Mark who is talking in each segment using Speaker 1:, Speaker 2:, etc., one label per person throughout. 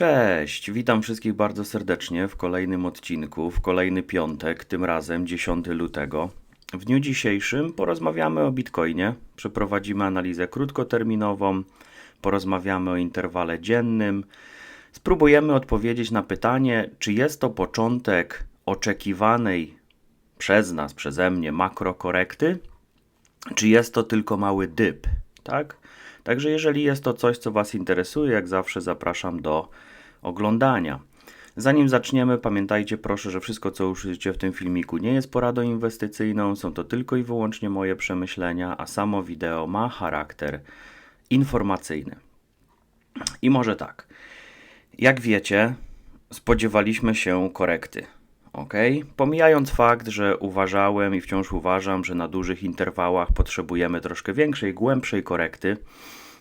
Speaker 1: Cześć, witam wszystkich bardzo serdecznie w kolejnym odcinku, w kolejny piątek, tym razem 10 lutego. W dniu dzisiejszym porozmawiamy o Bitcoinie, przeprowadzimy analizę krótkoterminową, porozmawiamy o interwale dziennym, spróbujemy odpowiedzieć na pytanie, czy jest to początek oczekiwanej przez nas, przeze mnie makrokorekty, czy jest to tylko mały dyp, tak? Także jeżeli jest to coś, co Was interesuje, jak zawsze zapraszam do oglądania. Zanim zaczniemy, pamiętajcie proszę, że wszystko, co usłyszycie w tym filmiku, nie jest poradą inwestycyjną, są to tylko i wyłącznie moje przemyślenia, a samo wideo ma charakter informacyjny. I może tak. Jak wiecie, spodziewaliśmy się korekty. Ok? Pomijając fakt, że uważałem i wciąż uważam, że na dużych interwałach potrzebujemy troszkę większej, głębszej korekty,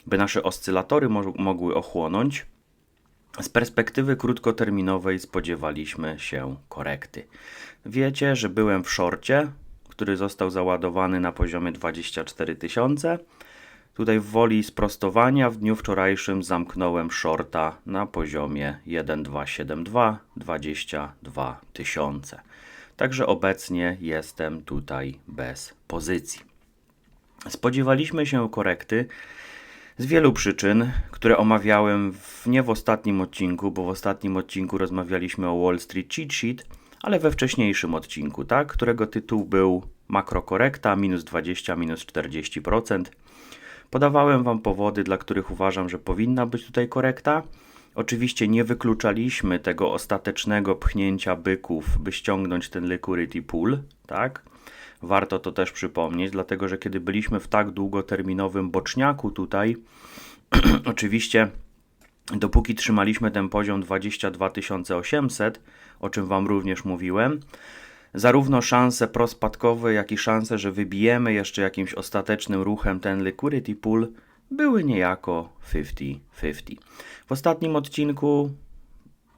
Speaker 1: by nasze oscylatory mo mogły ochłonąć, z perspektywy krótkoterminowej spodziewaliśmy się korekty. Wiecie, że byłem w shorcie, który został załadowany na poziomie 24 tysiące. Tutaj w woli sprostowania w dniu wczorajszym zamknąłem shorta na poziomie 1272 22 tysiące. Także obecnie jestem tutaj bez pozycji. Spodziewaliśmy się korekty z wielu przyczyn, które omawiałem w, nie w ostatnim odcinku, bo w ostatnim odcinku rozmawialiśmy o Wall Street Cheat Sheet, ale we wcześniejszym odcinku, tak, którego tytuł był makrokorekta minus 20, minus 40%. Podawałem Wam powody, dla których uważam, że powinna być tutaj korekta. Oczywiście nie wykluczaliśmy tego ostatecznego pchnięcia byków, by ściągnąć ten liquidity pool, tak? Warto to też przypomnieć, dlatego że kiedy byliśmy w tak długoterminowym boczniaku tutaj, oczywiście dopóki trzymaliśmy ten poziom 22 800, o czym Wam również mówiłem, zarówno szanse prospadkowe, jak i szanse, że wybijemy jeszcze jakimś ostatecznym ruchem ten liquidity pool, były niejako 50-50. W ostatnim odcinku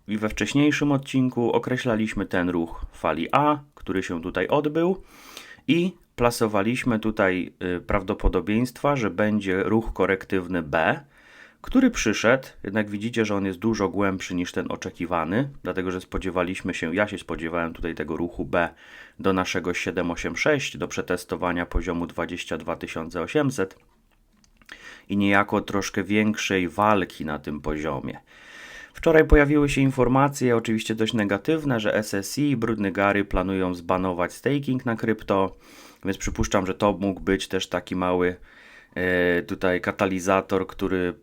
Speaker 1: i we wcześniejszym odcinku określaliśmy ten ruch fali A, który się tutaj odbył i plasowaliśmy tutaj y, prawdopodobieństwa, że będzie ruch korektywny B, który przyszedł, jednak widzicie, że on jest dużo głębszy niż ten oczekiwany, dlatego że spodziewaliśmy się, ja się spodziewałem tutaj tego ruchu B do naszego 786, do przetestowania poziomu 22 800 i niejako troszkę większej walki na tym poziomie. Wczoraj pojawiły się informacje, oczywiście dość negatywne, że SSI i Brudny Gary planują zbanować staking na krypto, więc przypuszczam, że to mógł być też taki mały e, tutaj katalizator, który,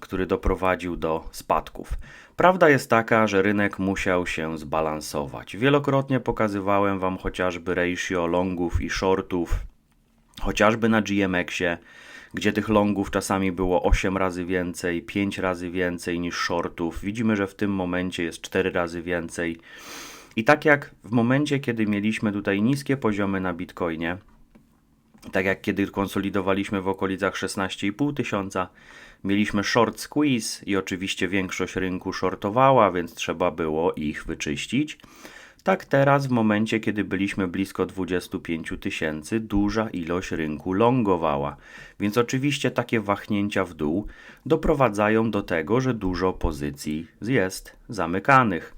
Speaker 1: który doprowadził do spadków. Prawda jest taka, że rynek musiał się zbalansować. Wielokrotnie pokazywałem Wam chociażby ratio longów i shortów, chociażby na GMX-ie, gdzie tych longów czasami było 8 razy więcej, 5 razy więcej niż shortów. Widzimy, że w tym momencie jest 4 razy więcej. I tak jak w momencie, kiedy mieliśmy tutaj niskie poziomy na Bitcoinie, tak jak kiedy konsolidowaliśmy w okolicach 16,5 tysiąca, mieliśmy short squeeze i oczywiście większość rynku shortowała, więc trzeba było ich wyczyścić. Tak teraz, w momencie, kiedy byliśmy blisko 25 tysięcy, duża ilość rynku longowała, więc oczywiście takie wahnięcia w dół doprowadzają do tego, że dużo pozycji jest zamykanych.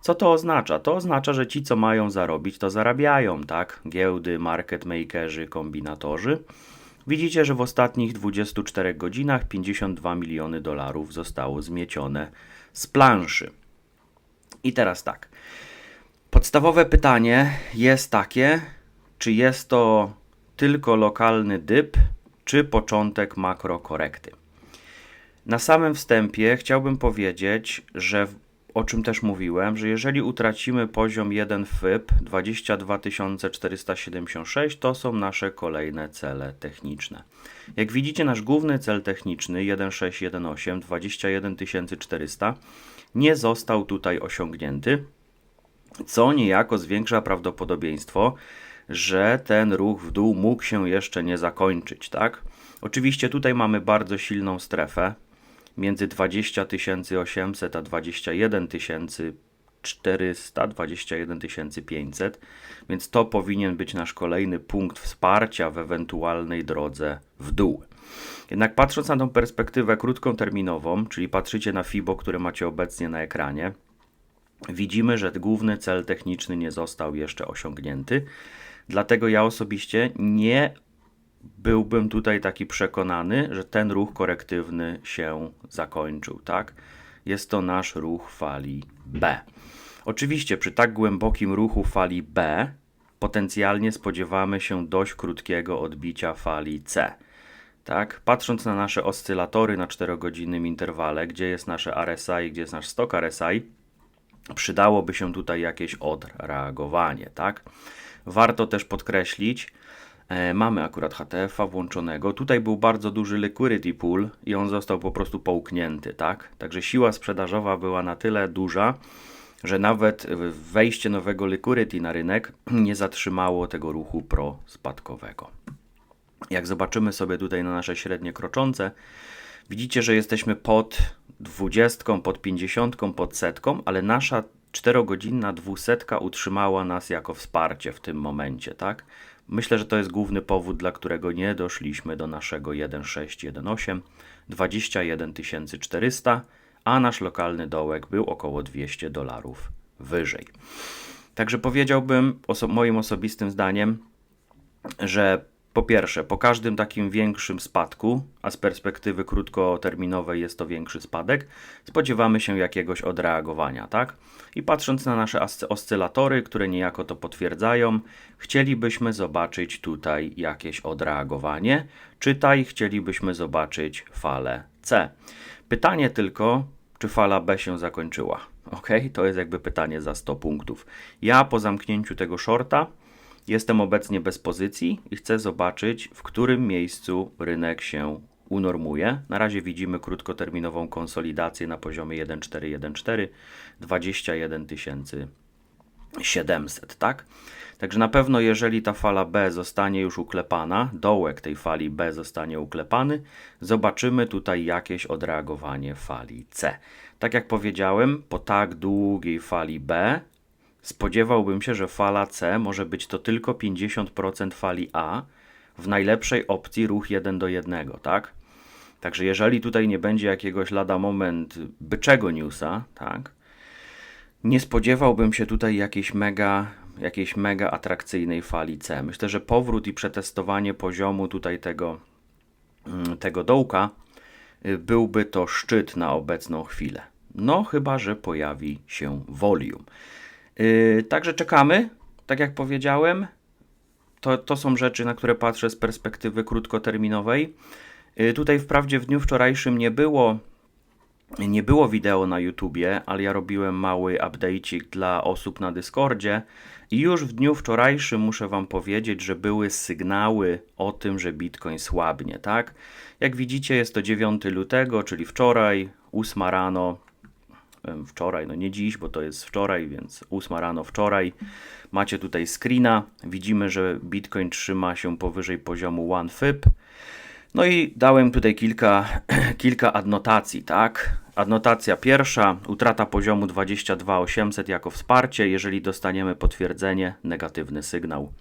Speaker 1: Co to oznacza? To oznacza, że ci, co mają zarobić, to zarabiają, tak? Giełdy, market makerzy, kombinatorzy. Widzicie, że w ostatnich 24 godzinach 52 miliony dolarów zostało zmiecione z planszy. I teraz tak. Podstawowe pytanie jest takie, czy jest to tylko lokalny dyp, czy początek makrokorekty. Na samym wstępie chciałbym powiedzieć, że o czym też mówiłem, że jeżeli utracimy poziom 1 FIP 22 476, to są nasze kolejne cele techniczne. Jak widzicie, nasz główny cel techniczny 1618 21 400 nie został tutaj osiągnięty co niejako zwiększa prawdopodobieństwo, że ten ruch w dół mógł się jeszcze nie zakończyć, tak? Oczywiście tutaj mamy bardzo silną strefę między 20 800 a 21 tysięcy 421 500, więc to powinien być nasz kolejny punkt wsparcia w ewentualnej drodze w dół. Jednak patrząc na tą perspektywę krótkoterminową, czyli patrzycie na FIBO, które macie obecnie na ekranie, widzimy, że główny cel techniczny nie został jeszcze osiągnięty. Dlatego ja osobiście nie byłbym tutaj taki przekonany, że ten ruch korektywny się zakończył, tak? Jest to nasz ruch fali B. Oczywiście przy tak głębokim ruchu fali B potencjalnie spodziewamy się dość krótkiego odbicia fali C. Tak? Patrząc na nasze oscylatory na 4-godzinnym interwale, gdzie jest nasze RSI, gdzie jest nasz stok RSI, przydałoby się tutaj jakieś odreagowanie, tak? Warto też podkreślić, e, mamy akurat HTF-a włączonego. Tutaj był bardzo duży liquidity pool i on został po prostu połknięty, tak? Także siła sprzedażowa była na tyle duża, że nawet wejście nowego liquidity na rynek nie zatrzymało tego ruchu prospadkowego. Jak zobaczymy sobie tutaj na nasze średnie kroczące, widzicie, że jesteśmy pod 20, pod 50, pod setką, ale nasza 4-godzinna dwusetka utrzymała nas jako wsparcie w tym momencie, tak? Myślę, że to jest główny powód, dla którego nie doszliśmy do naszego 1.618 21 400, a nasz lokalny dołek był około 200 dolarów wyżej. Także powiedziałbym oso moim osobistym zdaniem, że po pierwsze, po każdym takim większym spadku, a z perspektywy krótkoterminowej jest to większy spadek, spodziewamy się jakiegoś odreagowania, tak? I patrząc na nasze oscylatory, które niejako to potwierdzają, chcielibyśmy zobaczyć tutaj jakieś odreagowanie. Czytaj, chcielibyśmy zobaczyć falę C. Pytanie tylko, czy fala B się zakończyła? Ok, to jest jakby pytanie za 100 punktów. Ja po zamknięciu tego shorta Jestem obecnie bez pozycji i chcę zobaczyć, w którym miejscu rynek się unormuje. Na razie widzimy krótkoterminową konsolidację na poziomie 1,414 21 700, tak? Także na pewno, jeżeli ta fala B zostanie już uklepana, dołek tej fali B zostanie uklepany, zobaczymy tutaj jakieś odreagowanie fali C. Tak jak powiedziałem, po tak długiej fali B Spodziewałbym się, że fala C może być to tylko 50% fali A, w najlepszej opcji ruch 1 do 1, tak? Także jeżeli tutaj nie będzie jakiegoś lada moment byczego newsa, tak? Nie spodziewałbym się tutaj jakiejś mega, jakiejś mega atrakcyjnej fali C. Myślę, że powrót i przetestowanie poziomu tutaj tego, mm, tego dołka y, byłby to szczyt na obecną chwilę. No, chyba że pojawi się volume. Yy, także czekamy, tak jak powiedziałem. To, to są rzeczy, na które patrzę z perspektywy krótkoterminowej. Yy, tutaj wprawdzie w dniu wczorajszym nie było nie było wideo na YouTubie, ale ja robiłem mały update'ik dla osób na Discordzie i już w dniu wczorajszym muszę Wam powiedzieć, że były sygnały o tym, że Bitcoin słabnie, tak? Jak widzicie jest to 9 lutego, czyli wczoraj, 8 rano, wczoraj, no nie dziś, bo to jest wczoraj, więc 8 rano wczoraj. Macie tutaj screena. Widzimy, że Bitcoin trzyma się powyżej poziomu 1 FIB. No i dałem tutaj kilka, kilka adnotacji, tak? Adnotacja pierwsza, utrata poziomu 22800 jako wsparcie, jeżeli dostaniemy potwierdzenie, negatywny sygnał.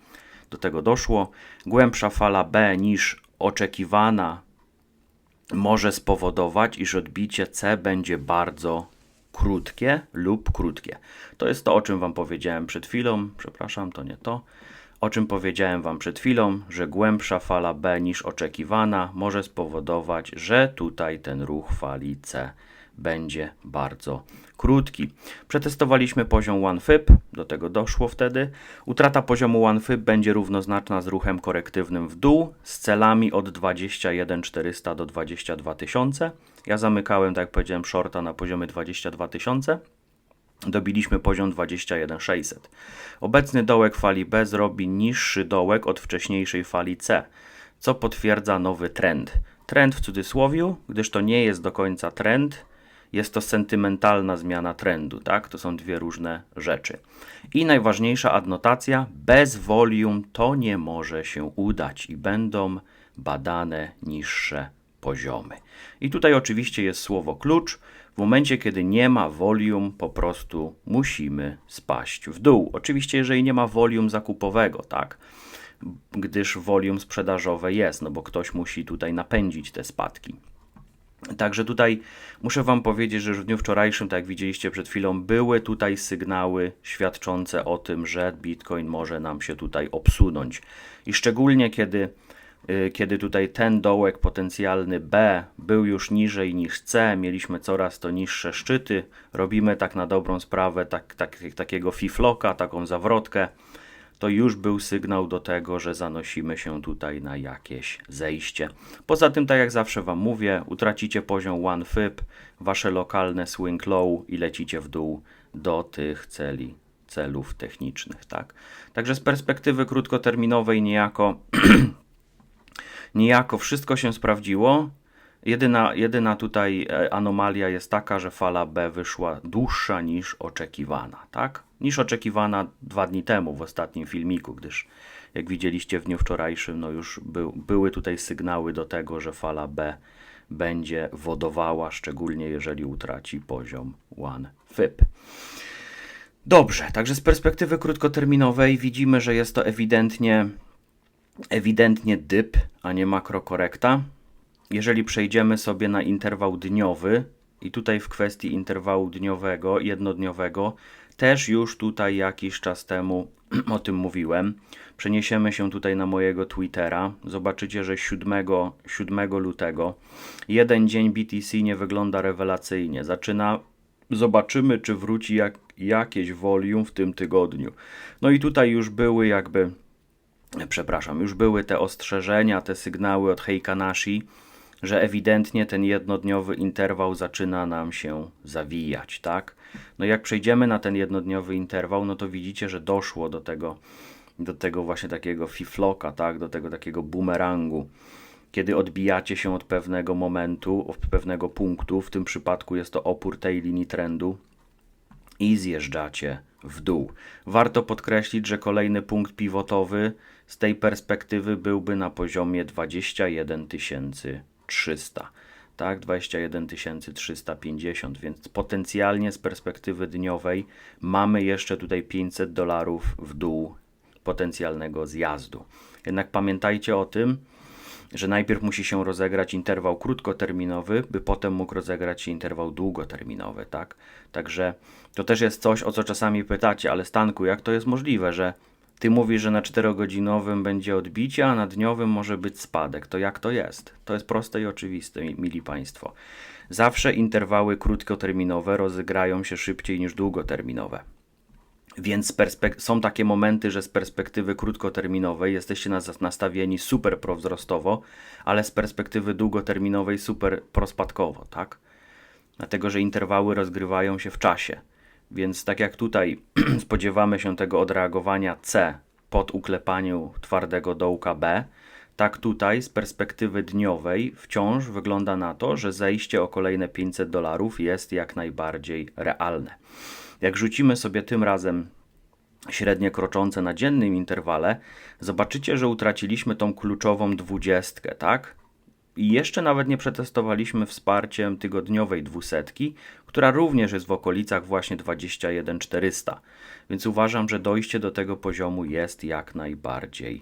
Speaker 1: Do tego doszło. Głębsza fala B niż oczekiwana może spowodować, iż odbicie C będzie bardzo krótkie lub krótkie. To jest to, o czym Wam powiedziałem przed chwilą. Przepraszam, to nie to. O czym powiedziałem Wam przed chwilą, że głębsza fala B niż oczekiwana może spowodować, że tutaj ten ruch fali C będzie bardzo krótki. Przetestowaliśmy poziom 1 FIB, do tego doszło wtedy. Utrata poziomu 1 FIB będzie równoznaczna z ruchem korektywnym w dół z celami od 21 400 do 22 000. Ja zamykałem, tak jak powiedziałem, shorta na poziomie 22 000. Dobiliśmy poziom 21 600. Obecny dołek fali B zrobi niższy dołek od wcześniejszej fali C, co potwierdza nowy trend. Trend w cudzysłowie, gdyż to nie jest do końca trend, jest to sentymentalna zmiana trendu, tak? To są dwie różne rzeczy. I najważniejsza adnotacja: bez volume to nie może się udać i będą badane niższe poziomy. I tutaj oczywiście jest słowo klucz. W momencie, kiedy nie ma volume, po prostu musimy spaść w dół. Oczywiście, jeżeli nie ma volume zakupowego, tak, gdyż volume sprzedażowe jest, no bo ktoś musi tutaj napędzić te spadki. Także tutaj muszę Wam powiedzieć, że już w dniu wczorajszym, tak jak widzieliście przed chwilą, były tutaj sygnały świadczące o tym, że Bitcoin może nam się tutaj obsunąć. I szczególnie kiedy, kiedy tutaj ten dołek potencjalny B był już niżej niż C, mieliśmy coraz to niższe szczyty, robimy tak na dobrą sprawę tak, tak, takiego fifloka, taką zawrotkę to już był sygnał do tego, że zanosimy się tutaj na jakieś zejście. Poza tym, tak jak zawsze Wam mówię, utracicie poziom one fib, Wasze lokalne swing low i lecicie w dół do tych celi, celów technicznych. Tak? Także z perspektywy krótkoterminowej niejako, niejako wszystko się sprawdziło. Jedyna, jedyna tutaj e, anomalia jest taka, że fala B wyszła dłuższa niż oczekiwana, tak? Niż oczekiwana dwa dni temu w ostatnim filmiku, gdyż jak widzieliście w dniu wczorajszym, no już był, były tutaj sygnały do tego, że fala B będzie wodowała, szczególnie jeżeli utraci poziom 1 FIP. Dobrze, także z perspektywy krótkoterminowej widzimy, że jest to ewidentnie, ewidentnie dyp, a nie makrokorekta jeżeli przejdziemy sobie na interwał dniowy, i tutaj w kwestii interwału dniowego, jednodniowego, też już tutaj jakiś czas temu o tym mówiłem. Przeniesiemy się tutaj na mojego Twittera. Zobaczycie, że 7, 7 lutego jeden dzień BTC nie wygląda rewelacyjnie. Zaczyna, zobaczymy, czy wróci jak, jakieś volume w tym tygodniu. No i tutaj już były jakby, przepraszam, już były te ostrzeżenia, te sygnały od Heikanashi, że ewidentnie ten jednodniowy interwał zaczyna nam się zawijać, tak? No jak przejdziemy na ten jednodniowy interwał, no to widzicie, że doszło do tego, do tego właśnie takiego fifloka, tak? Do tego takiego bumerangu, kiedy odbijacie się od pewnego momentu, od pewnego punktu, w tym przypadku jest to opór tej linii trendu i zjeżdżacie w dół. Warto podkreślić, że kolejny punkt pivotowy z tej perspektywy byłby na poziomie 21 tysięcy 300, tak, 21 350, więc potencjalnie z perspektywy dniowej mamy jeszcze tutaj 500 dolarów w dół potencjalnego zjazdu. Jednak pamiętajcie o tym, że najpierw musi się rozegrać interwał krótkoterminowy, by potem mógł rozegrać się interwał długoterminowy, tak? Także to też jest coś, o co czasami pytacie, ale Stanku, jak to jest możliwe, że ty mówisz, że na 4-godzinowym będzie odbicie, a na dniowym może być spadek. To jak to jest? To jest proste i oczywiste, mili Państwo. Zawsze interwały krótkoterminowe rozegrają się szybciej niż długoterminowe. Więc są takie momenty, że z perspektywy krótkoterminowej jesteście nastawieni super prowzrostowo, ale z perspektywy długoterminowej super prospadkowo, tak? Dlatego, że interwały rozgrywają się w czasie. Więc tak jak tutaj spodziewamy się tego odreagowania C pod uklepaniu twardego dołka B, tak tutaj z perspektywy dniowej wciąż wygląda na to, że zejście o kolejne 500 dolarów jest jak najbardziej realne. Jak rzucimy sobie tym razem średnie kroczące na dziennym interwale, zobaczycie, że utraciliśmy tą kluczową dwudziestkę, tak? Jeszcze nawet nie przetestowaliśmy wsparciem tygodniowej dwusetki, która również jest w okolicach właśnie 21400. Więc uważam, że dojście do tego poziomu jest jak najbardziej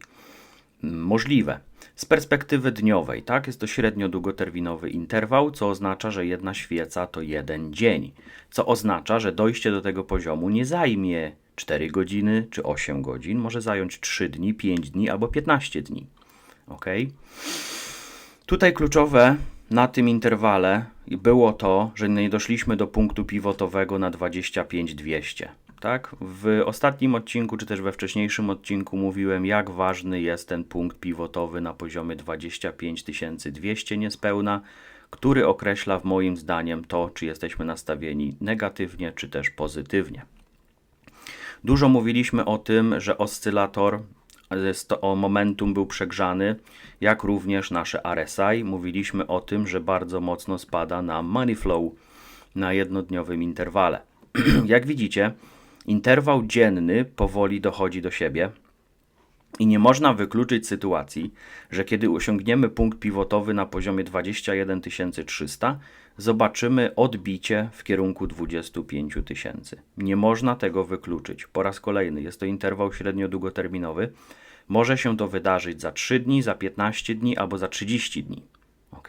Speaker 1: możliwe. Z perspektywy dniowej, tak, jest to średnio długoterminowy interwał, co oznacza, że jedna świeca to jeden dzień, co oznacza, że dojście do tego poziomu nie zajmie 4 godziny czy 8 godzin, może zająć 3 dni, 5 dni albo 15 dni. Ok? Tutaj kluczowe na tym interwale było to, że nie doszliśmy do punktu pivotowego na 25200. Tak? W ostatnim odcinku, czy też we wcześniejszym odcinku mówiłem, jak ważny jest ten punkt pivotowy na poziomie 25200 niespełna, który określa w moim zdaniem to, czy jesteśmy nastawieni negatywnie, czy też pozytywnie. Dużo mówiliśmy o tym, że oscylator o momentum był przegrzany, jak również nasze RSI. Mówiliśmy o tym, że bardzo mocno spada nam money flow na jednodniowym interwale. jak widzicie, interwał dzienny powoli dochodzi do siebie. I nie można wykluczyć sytuacji, że kiedy osiągniemy punkt pivotowy na poziomie 21 300, zobaczymy odbicie w kierunku 25 tysięcy. Nie można tego wykluczyć. Po raz kolejny jest to interwał średnio długoterminowy. Może się to wydarzyć za 3 dni, za 15 dni albo za 30 dni. ok?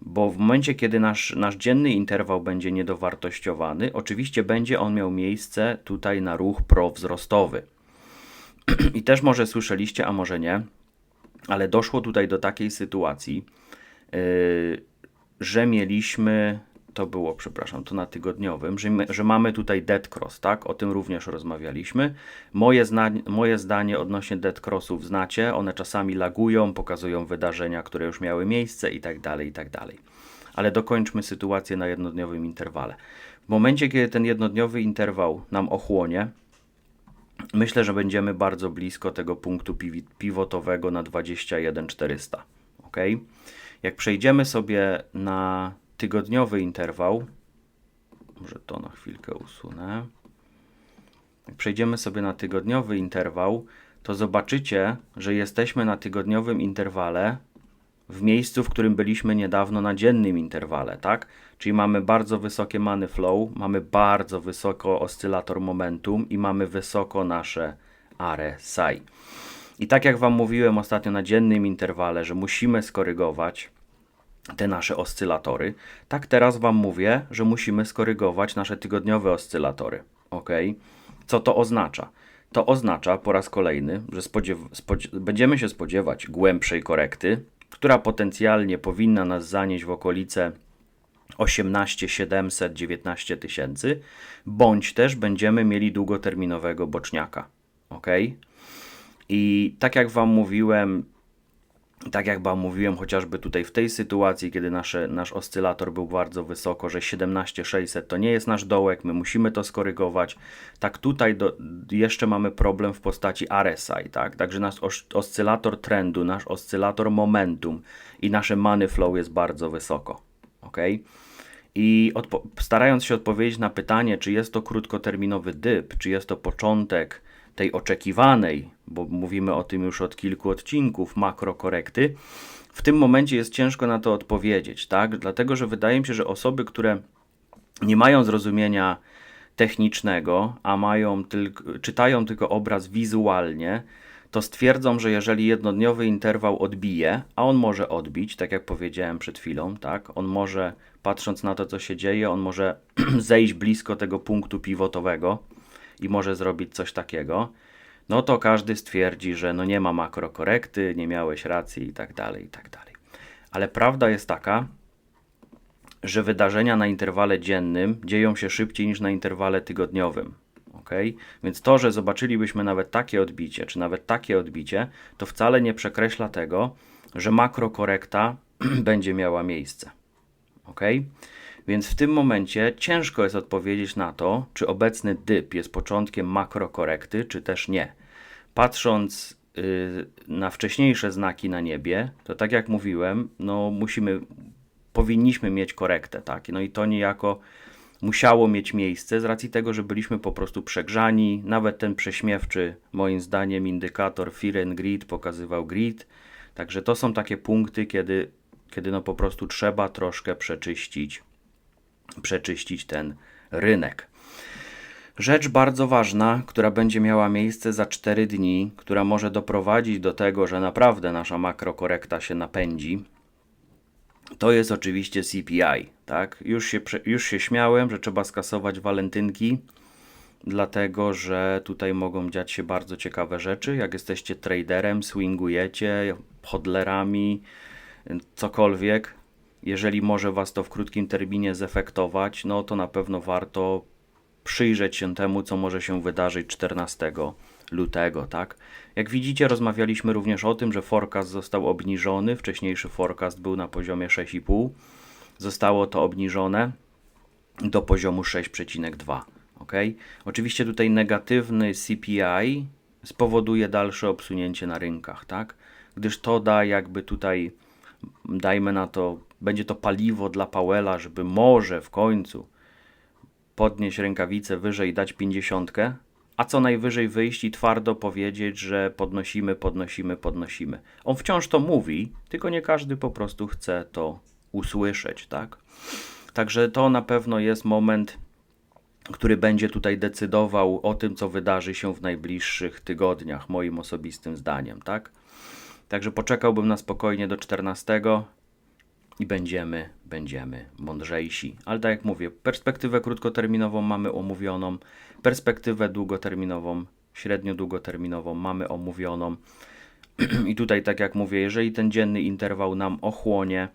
Speaker 1: Bo w momencie, kiedy nasz, nasz dzienny interwał będzie niedowartościowany, oczywiście będzie on miał miejsce tutaj na ruch prowzrostowy. I też może słyszeliście, a może nie, ale doszło tutaj do takiej sytuacji, yy, że mieliśmy, to było, przepraszam, to na tygodniowym, że, że mamy tutaj dead cross, tak? O tym również rozmawialiśmy. Moje, zna, moje zdanie odnośnie dead crossów znacie, one czasami lagują, pokazują wydarzenia, które już miały miejsce i tak dalej, i tak dalej. Ale dokończmy sytuację na jednodniowym interwale. W momencie, kiedy ten jednodniowy interwał nam ochłonie, myślę, że będziemy bardzo blisko tego punktu pivotowego na 21400. ok? Jak przejdziemy sobie na tygodniowy interwał, może to na chwilkę usunę. Jak przejdziemy sobie na tygodniowy interwał, to zobaczycie, że jesteśmy na tygodniowym interwale w miejscu, w którym byliśmy niedawno na dziennym interwale, tak? Czyli mamy bardzo wysokie money flow, mamy bardzo wysoko oscylator momentum i mamy wysoko nasze RSI. I tak jak Wam mówiłem ostatnio na dziennym interwale, że musimy skorygować te nasze oscylatory, tak teraz Wam mówię, że musimy skorygować nasze tygodniowe oscylatory. Ok? Co to oznacza? To oznacza po raz kolejny, że będziemy się spodziewać głębszej korekty, która potencjalnie powinna nas zanieść w okolice 18 700, 19 tysięcy, bądź też będziemy mieli długoterminowego boczniaka. Ok? I tak jak Wam mówiłem, tak jak Wam mówiłem, chociażby tutaj w tej sytuacji, kiedy nasze, nasz oscylator był bardzo wysoko, że 17600 to nie jest nasz dołek, my musimy to skorygować. Tak tutaj do, jeszcze mamy problem w postaci RSI, tak? Także nasz os, oscylator trendu, nasz oscylator momentum i nasze money flow jest bardzo wysoko, ok? I starając się odpowiedzieć na pytanie, czy jest to krótkoterminowy dyp, czy jest to początek tej oczekiwanej, bo mówimy o tym już od kilku odcinków, makrokorekty, w tym momencie jest ciężko na to odpowiedzieć, tak? Dlatego, że wydaje mi się, że osoby, które nie mają zrozumienia technicznego, a mają tylko, czytają tylko obraz wizualnie, to stwierdzą, że jeżeli jednodniowy interwał odbije, a on może odbić, tak jak powiedziałem przed chwilą, tak? On może, patrząc na to, co się dzieje, on może zejść blisko tego punktu pivotowego i może zrobić coś takiego, no to każdy stwierdzi, że no nie ma makrokorekty, nie miałeś racji i tak dalej, i tak dalej. Ale prawda jest taka, że wydarzenia na interwale dziennym dzieją się szybciej niż na interwale tygodniowym. ok? Więc to, że zobaczylibyśmy nawet takie odbicie, czy nawet takie odbicie, to wcale nie przekreśla tego, że makrokorekta będzie miała miejsce. ok? Więc w tym momencie ciężko jest odpowiedzieć na to, czy obecny dyp jest początkiem makrokorekty, czy też nie. Patrząc yy, na wcześniejsze znaki na niebie, to tak jak mówiłem, no musimy, powinniśmy mieć korektę, tak? No i to niejako musiało mieć miejsce z racji tego, że byliśmy po prostu przegrzani. Nawet ten prześmiewczy, moim zdaniem, indykator Fear and Greed pokazywał grid. Także to są takie punkty, kiedy, kiedy no po prostu trzeba troszkę przeczyścić przeczyścić ten rynek. Rzecz bardzo ważna, która będzie miała miejsce za 4 dni, która może doprowadzić do tego, że naprawdę nasza makrokorekta się napędzi, to jest oczywiście CPI. Tak? Już, się, już się śmiałem, że trzeba skasować walentynki, dlatego że tutaj mogą dziać się bardzo ciekawe rzeczy. Jak jesteście traderem, swingujecie, hodlerami, cokolwiek, jeżeli może Was to w krótkim terminie zefektować, no to na pewno warto przyjrzeć się temu, co może się wydarzyć 14 lutego, tak? Jak widzicie, rozmawialiśmy również o tym, że forecast został obniżony. Wcześniejszy forecast był na poziomie 6,5. Zostało to obniżone do poziomu 6,2. Ok? Oczywiście tutaj negatywny CPI spowoduje dalsze obsunięcie na rynkach, tak? Gdyż to da jakby tutaj, dajmy na to będzie to paliwo dla Powella, żeby może w końcu podnieść rękawice wyżej i dać pięćdziesiątkę, a co najwyżej wyjść i twardo powiedzieć, że podnosimy, podnosimy, podnosimy. On wciąż to mówi, tylko nie każdy po prostu chce to usłyszeć, tak? Także to na pewno jest moment, który będzie tutaj decydował o tym, co wydarzy się w najbliższych tygodniach, moim osobistym zdaniem, tak? Także poczekałbym na spokojnie do 14 i będziemy, będziemy mądrzejsi. Ale tak jak mówię, perspektywę krótkoterminową mamy omówioną, perspektywę długoterminową, średnio długoterminową mamy omówioną. I tutaj, tak jak mówię, jeżeli ten dzienny interwał nam ochłonie,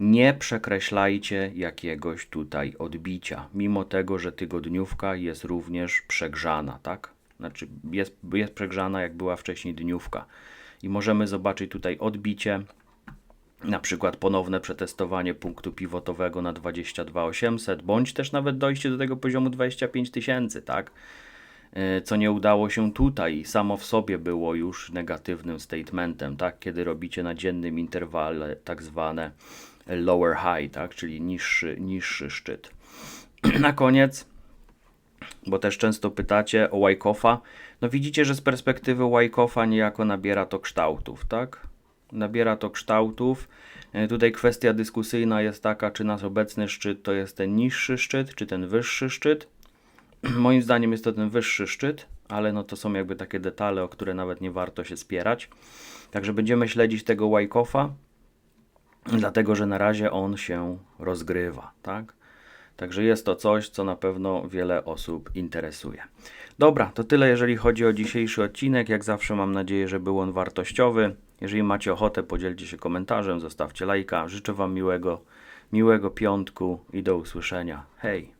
Speaker 1: nie przekreślajcie jakiegoś tutaj odbicia, mimo tego, że tygodniówka jest również przegrzana, tak? Znaczy jest, jest przegrzana, jak była wcześniej dniówka. I możemy zobaczyć tutaj odbicie, na przykład ponowne przetestowanie punktu pivotowego na 22800, bądź też nawet dojście do tego poziomu 25 tysięcy, tak? E, Co nie udało się tutaj, samo w sobie było już negatywnym statementem, tak? Kiedy robicie na dziennym interwale tak zwane lower high, tak? Czyli niższy, niższy szczyt. Na koniec, bo też często pytacie o Wyckofa. No widzicie, że z perspektywy Wyckofa niejako nabiera to kształtów, tak? Nabiera to kształtów. E, Tutaj kwestia dyskusyjna jest taka, czy nasz obecny szczyt to jest ten niższy szczyt, czy ten wyższy szczyt. Moim zdaniem jest to ten wyższy szczyt, ale no to są jakby takie detale, o które nawet nie warto się spierać. Także będziemy śledzić tego Wyckofa, dlatego że na razie on się rozgrywa, tak? Także jest to coś, co na pewno wiele osób interesuje. Dobra, to tyle jeżeli chodzi o dzisiejszy odcinek. Jak zawsze mam nadzieję, że był on wartościowy. Jeżeli macie ochotę, podzielcie się komentarzem, zostawcie lajka. Życzę Wam miłego, miłego piątku i do usłyszenia. Hej!